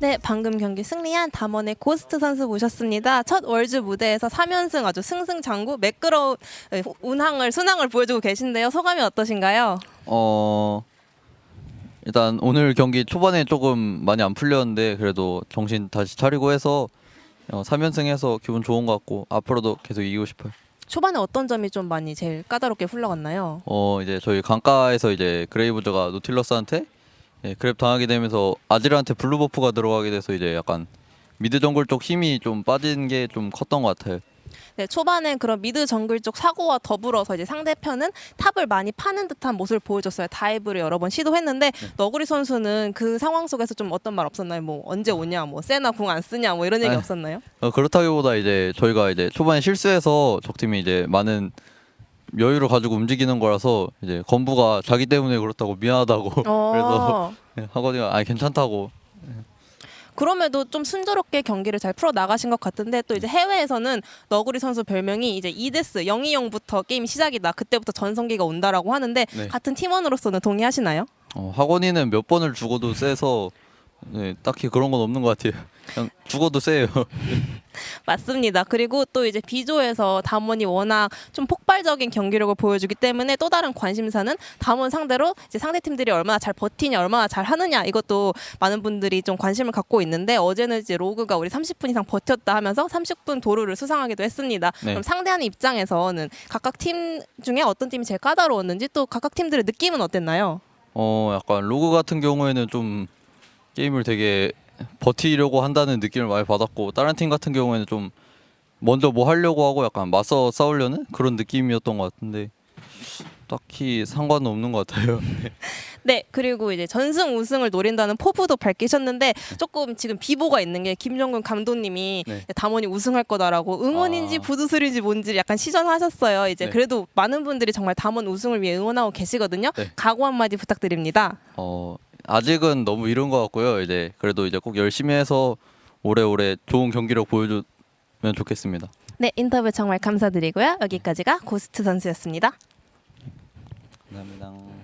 네, 방금 경기 승리한 담원의 고스트 선수 모셨습니다. 첫 월즈 무대에서 3연승 아주 승승장구 매끄러운 네, 운항을 순항을 보여주고 계신데요. 소감이 어떠신가요? 어 일단 오늘 경기 초반에 조금 많이 안 풀렸는데 그래도 정신 다시 차리고 해서 어, 3연승해서 기분 좋은 것 같고 앞으로도 계속 이기고 싶어요. 초반에 어떤 점이 좀 많이 제일 까다롭게 흘러갔나요? 어 이제 저희 강가에서 이제 그레이브즈가 노틸러스한테 예, 그랩 당하게 되면서 아질한테 블루 버프가 들어가게 돼서 이제 약간 미드 정글 쪽 힘이 좀 빠진 게 좀 컸던 것 같아요. 네, 초반에 그런 미드 정글 쪽 사고와 더불어서 이제 상대편은 탑을 많이 파는 듯한 모습을 보여줬어요. 다이브를 여러 번 시도했는데 너구리 선수는 그 상황 속에서 좀 어떤 말 없었나요? 뭐 언제 오냐, 뭐 세나 궁 안 쓰냐, 뭐 이런 얘기 아니, 없었나요? 어, 그렇다기보다 이제 저희가 이제 초반에 실수해서 적팀이 이제 많은 여유를 가지고 움직이는 거라서 이제 건부가 자기 때문에 그렇다고 미안하다고 그래서 어, 예, 하거든요. 아 괜찮다고. 그럼에도 좀 순조롭게 경기를 잘 풀어 나가신 것 같은데 또 이제 해외에서는 너구리 선수 별명이 이제 이데스 020부터 게임 시작이다. 그때부터 전성기가 온다라고 하는데 네. 같은 팀원으로서는 동의하시나요? 어, 학원이는 몇 번을 죽어도 세서 네, 딱히 그런 건 없는 것 같아요. 그냥 죽어도 세요. 맞습니다. 그리고 또 이제 비조에서 담원이 워낙 좀 폭발적인 경기력을 보여주기 때문에 또 다른 관심사는 담원 상대로 이제 상대 팀들이 얼마나 잘 버티냐, 얼마나 잘 하느냐 이것도 많은 분들이 좀 관심을 갖고 있는데 어제는 이제 로그가 우리 30분 이상 버텼다 하면서 30분 도루를 수상하기도 했습니다. 네. 그럼 상대하는 입장에서는 각각 팀 중에 어떤 팀이 제일 까다로웠는지 또 각각 팀들의 느낌은 어땠나요? 어 약간 로그 같은 경우에는 좀 게임을 되게 버티려고 한다는 느낌을 많이 받았고 다른 팀 같은 경우에는 좀 먼저 뭐 하려고 하고 약간 맞서 싸우려는 그런 느낌이었던 것 같은데 딱히 상관은 없는 것 같아요. 네, 그리고 이제 전승 우승을 노린다는 포부도 밝히셨는데 조금 지금 비보가 있는 게 김정근 감독님이 네. 담원이 우승할 거다라고 응원인지 아. 부두술인지 뭔지 약간 시전하셨어요. 이제 네. 그래도 많은 분들이 정말 담원 우승을 위해 응원하고 계시거든요. 네. 각오 한마디 부탁드립니다. 어 아직은 너무 이른 것 같고요. 이제 그래도 이제 꼭 열심히 해서 오래오래 좋은 경기력 보여주면 좋겠습니다. 네, 인터뷰 정말 감사드리고요. 여기까지가 고스트 선수였습니다. 감사합니다.